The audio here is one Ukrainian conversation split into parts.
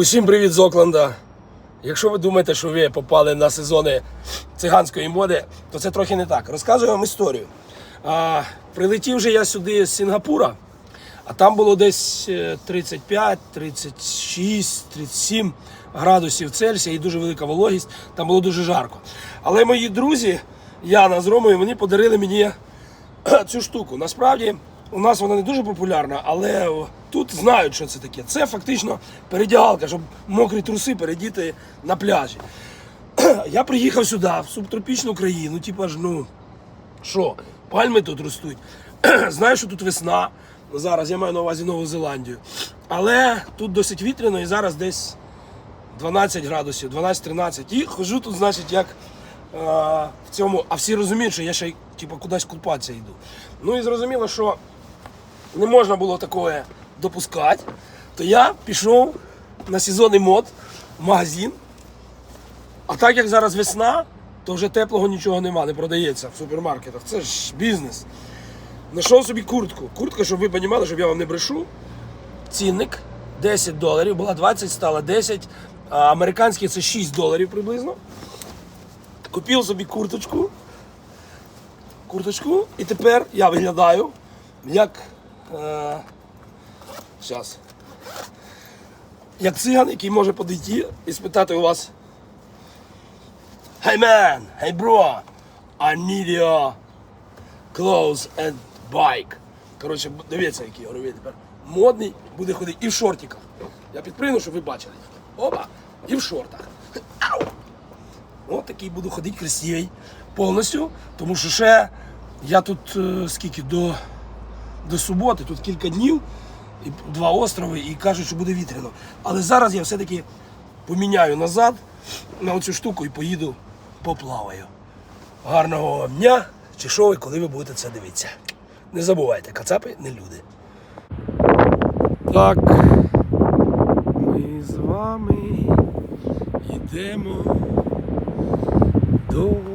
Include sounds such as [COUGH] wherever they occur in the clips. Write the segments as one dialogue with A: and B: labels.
A: Усім привіт з Окленда. Якщо ви думаєте, що ви попали на сезони циганської моди, то це трохи не так. Розказую вам історію. А, прилетів же я сюди з Сінгапура, а там було десь е, 35, 36, 37 градусів Цельсія і дуже велика вологість. Там було дуже жарко. Але мої друзі, Яна з Ромою, вони подарили мені цю штуку. Насправді у нас вона не дуже популярна, але тут знають, що це таке. Це фактично передягалка, щоб мокрі труси передіти на пляжі. [CLEARS THROAT] Я приїхав сюди, в субтропічну країну, типа ж, ну, що, пальми тут ростуть. [CLEARS THROAT] Знаю, що тут весна. Зараз я маю на увазі Нову Зеландію. Але тут досить вітряно і зараз десь 12 градусів, 12-13. І хожу тут, значить, як е, в цьому. А всі розуміють, що я ще типу, кудись купатися йду. Ну і зрозуміло, що не можна було такое допускати. То я пішов на сезонний мод в магазин. А так як зараз весна, то вже теплого нічого нема, не продається в супермаркетах. Це ж бізнес. Знайшов собі куртку. Куртка, щоб ви розуміли, щоб я вам не брешу. Цінник 10 доларів, була 20, стала 10. А американські це 6 доларів приблизно. Купив собі курточку. Курточку, і тепер я виглядаю як. Е, щас, як циган, який може подійти і спитати у вас. Hey man, hey bro, I need your clothes and bike. Коротше, дивіться, який говорю, тепер. Модний буде ходити і в шортиках. Я підпригну, щоб ви бачили. Опа, і в шортах. Ау! От такий буду ходити красивий повністю, тому що ще я тут е, скільки до, до суботи, тут кілька днів, і два острови, і кажуть, що буде вітряно. Але зараз я все-таки поміняю назад на оцю штуку і поїду поплаваю. Гарного вам дня, чи що ви, коли ви будете це дивитися. Не забувайте, кацапи не люди. Так, ми з вами йдемо до.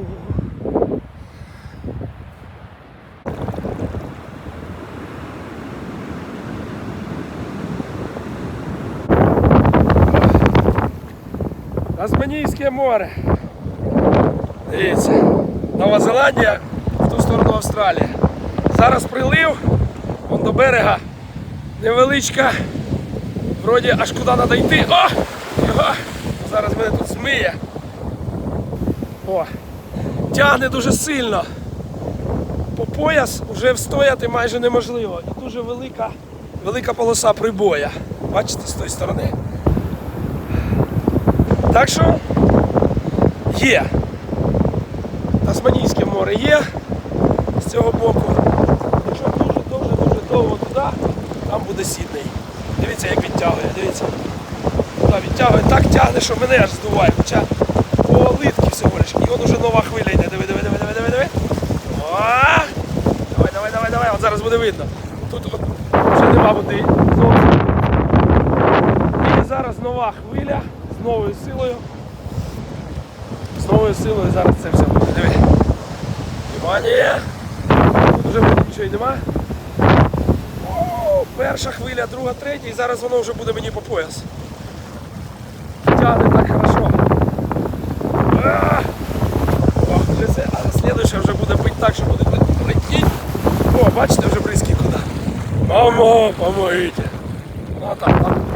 A: Тасманійське море. Дивіться, Нова Зеландія в ту сторону Австралії. Зараз прилив, вон до берега невеличка. Вроді аж куди треба йти. О! Його! Зараз мене тут змиє. О! Тягне дуже сильно. По пояс вже встояти майже неможливо. І дуже велика, велика полоса прибоя. Бачите, з тої сторони. Так що є. Тасманійське море є з цього боку. Якщо дуже-дуже-дуже довго туди, там буде Сідней. Дивіться, як відтягує, дивіться. Туди відтягує, так тягне, що мене аж здуває. Хоча по литки всього лиш. І от уже нова хвиля йде. Диви, диви, диви, диви, диви, диви. Давай, давай, давай, давай. От зараз буде видно. Тут от вже нема води. Зовсім. І зараз нова хвиля новою силою. З новою силою зараз це все буде. Диви. Внимание! Тут вже нічого й нема. О, перша хвиля, друга, третя, і зараз воно вже буде мені по пояс. Тягне так хорошо. О, а слідуюча вже буде бити так, що буде летіти. О, бачите, вже близькі куди. Мамо, помогите. Ну, там, там.